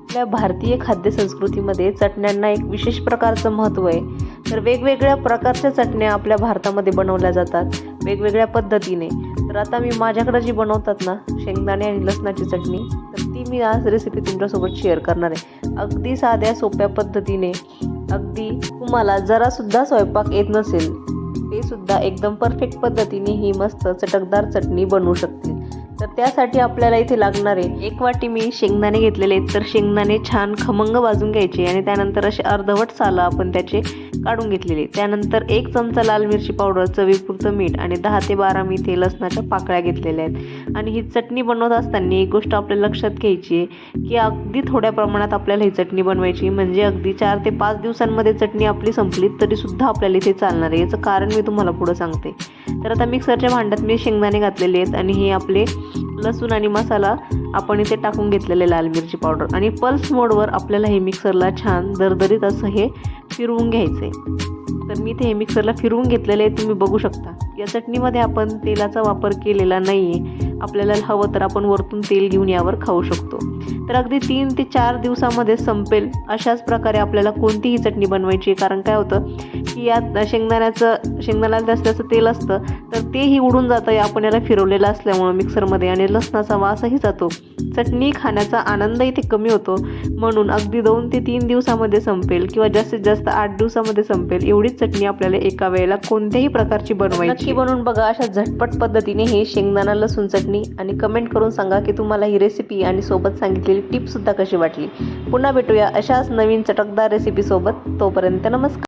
आपल्या भारतीय खाद्य संस्कृतीमध्ये चटण्यांना एक विशेष प्रकारचं महत्त्व आहे. तर वेगवेगळ्या प्रकारच्या चटण्या आपल्या भारतामध्ये बनवल्या जातात वेगवेगळ्या पद्धतीने. तर आता मी माझ्याकडं जी बनवतात ना शेंगदाणे आणि लसणाची चटणी तर ती मी आज रेसिपी तुमच्यासोबत शेअर करणार आहे. अगदी साध्या सोप्या पद्धतीने. अगदी तुम्हाला जरासुद्धा स्वयंपाक येत नसेल ते सुद्धा एकदम परफेक्ट पद्धतीने ही मस्त चटकदार चटणी बनवू शकतील तर त्यासाठी आपल्याला इथे लागणारे एक वाटी मी शेंगदाणे घेतलेले आहेत. तर शेंगदाणे छान खमंग भाजून घ्यायचे आणि त्यानंतर असे अर्धवट सालं आपण त्याचे काढून घेतलेले त्यानंतर एक चमचा लाल मिरची पावडर चवीपुरतं मीठ आणि दहा ते बारा मी ते लसणाच्या पाकळ्या घेतलेल्या आहेत. आणि ही चटणी बनवत असताना एक गोष्ट आपल्या लक्षात घ्यायची आहे की अगदी थोड्या प्रमाणात आपल्याला ही चटणी बनवायची म्हणजे अगदी चार ते पाच दिवसांमध्ये चटणी आपली संपली तरीसुद्धा आपल्याला इथे चालणार आहे. याचं कारण मी तुम्हाला पुढं सांगते. तर आता मिक्सरच्या भांड्यात मी शेंगदाणे घातलेले आहेत आणि हे आपले लसूण आणि मसाला आपण इथे टाकून घेतलेले लाल मिरची पावडर. आणि पल्स मोडवर आपल्याला हे मिक्सरला छान दरदरीत असं हे फिरवून घ्यायचं आहे तर मी इथे हे मिक्सरला फिरवून घेतलेले आहे तुम्ही बघू शकता. या चटणीमध्ये आपण तेलाचा वापर केलेला नाही आहे आपल्याला हवं तर आपण वरतून तेल घेऊन यावर खाऊ शकतो. तर अगदी तीन ते चार दिवसामध्ये संपेल. अशाच प्रकारे आपल्याला कोणतीही चटणी बनवायची आहे. कारण काय होतं की यात शेंगदाण्याचं शेंगदाण्याला असल्याचं तेल असतं तर तेही उडून जातं. या आपण याला फिरवलेलं असल्यामुळं मिक्सरमध्ये आणि लसणाचा वासही जातो. चटणी खाण्याचा आनंद इथे कमी होतो. म्हणून अगदी दोन ते तीन दिवसामध्ये संपेल किंवा जास्तीत जास्त आठ दिवसामध्ये संपेल एवढीच चटणी आपल्याला एका वेळेला कोणत्याही प्रकारची बनवायची. नक्की बनवून बघा अशा झटपट पद्धतीने हे शेंगदाणा लसूण चटणी आणि कमेंट करून सांगा की तुम्हाला ही रेसिपी आणि सोबत सांगितलेली टिपसुद्धा कशी वाटली? पुन्हा भेटूया अशाच नवीन चटकदार रेसिपीसोबत तोपर्यंत नमस्कार.